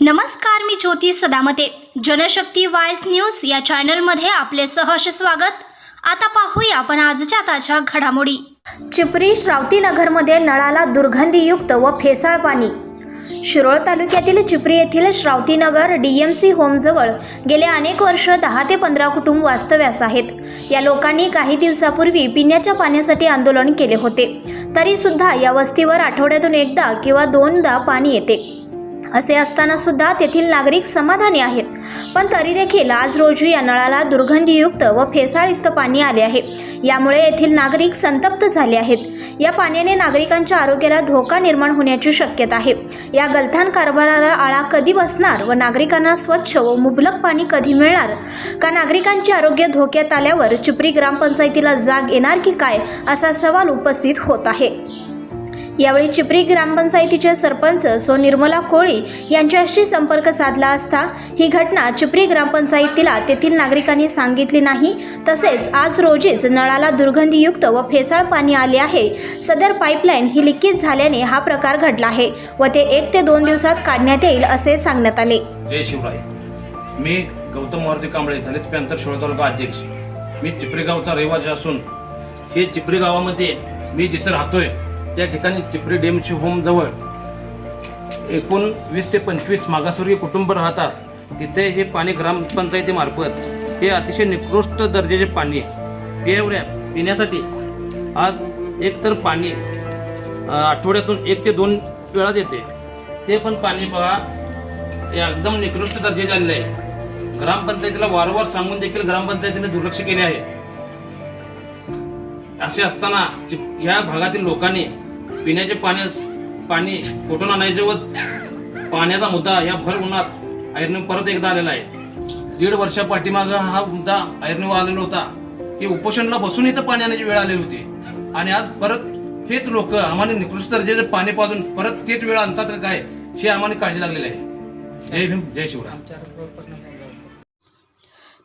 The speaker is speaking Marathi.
नमस्कार मी ज्योती सदामते. जनशक्ती वायस न्यूज या चॅनलमध्ये आपले सहर्ष स्वागत. आता पाहूया आपण आजच्या ताज्या घडामोडी. चिपरी श्रावतीनगरमध्ये नळाला दुर्गंधीयुक्त व फेसाळ पाणी. शिरोळ तालुक्यातील चिपरी येथील श्रावतीनगर डी एम सी होमजवळ गेले अनेक वर्ष दहा ते पंधरा कुटुंब वास्तव्यास आहेत. या लोकांनी काही दिवसापूर्वी पिण्याच्या पाण्यासाठी आंदोलन केले होते. तरीसुद्धा या वस्तीवर आठवड्यातून एकदा किंवा दोनदा पाणी येते. असे असताना सुद्धा तेथील नागरिक समाधानी आहेत. पण तरी देखील आज रोजी या नळाला दुर्गंधीयुक्त व फेसाळयुक्त पाणी आले आहे. यामुळे येथील नागरिक संतप्त झाले आहेत. या पाण्याने नागरिकांच्या आरोग्याला धोका निर्माण होण्याची शक्यता आहे. या गलथान कारभाराला आळा कधी बसणार व नागरिकांना स्वच्छ व मुबलक पाणी कधी मिळणार? का नागरिकांचे आरोग्य धोक्यात आल्यावर चिपरी ग्रामपंचायतीला जाग येणार की काय? असा सवाल उपस्थित होत आहे. यावेळी चिपरी ग्रामपंचायतीचे सरपंच सो निर्मला कोळी यांच्याशी संपर्क साधला असता ही घटना चिपरी ग्रामपंचायतीला तेथील नागरिकांनी सांगितली नाही. तसेच आज रोजीच नळाला दुर्गंधीयुक्त व फेसाळ पाणी आले आहे. सदर पाईपलाईन ही लिकेज झाल्याने हा प्रकार घडला आहे व ते एक ते दोन दिवसात काढण्यात येईल असे सांगण्यात आले. जय शिवराय. मी गौतम मारुती कांबळे दलित पॅंथर शिरोळ तालुका अध्यक्ष. मी चिपरी गावचा रहिवासी असून हे चिपरी गावामध्ये मी जिथे राहतोय त्या ठिकाणी चिपरी डेमची होम जवळ एकूण वीस ते पंचवीस मागासवर्गीय कुटुंब राहतात. तिथे हे पाणी ग्रामपंचायतीमार्फत हे अतिशय निकृष्ट दर्जाचे पाणी पिण्यावऱ्या पिण्यासाठी आज एक तर पाणी आठवड्यातून एक ते दोन वेळाच येते. ते पण पाणी बघा हे एकदम निकृष्ट दर्जाचे आलेले आहे. ग्रामपंचायतीला वारंवार सांगून देखील ग्रामपंचायतीने दुर्लक्ष केले आहे. असे असताना या भागातील लोकांनी पिण्याचे पाण्यास पाणी कुठून आणायचे व पाण्याचा मुद्दा या भर उन्हात ऐरणीव परत एकदा आलेला आहे. दीड वर्षा पाठीमाग हा मुद्दा ऐरणीव आलेला होता की उपोषणला बसून इथं पाणी आणायची वेळ आली होती. आणि आज परत हेच लोक आम्हाला निकृष्ट दर्जाचे पाणी पाजून परत तेच वेळ आणतात काय हे आम्हाला काळजी लागलेली आहे. जय भीम जय शिवराम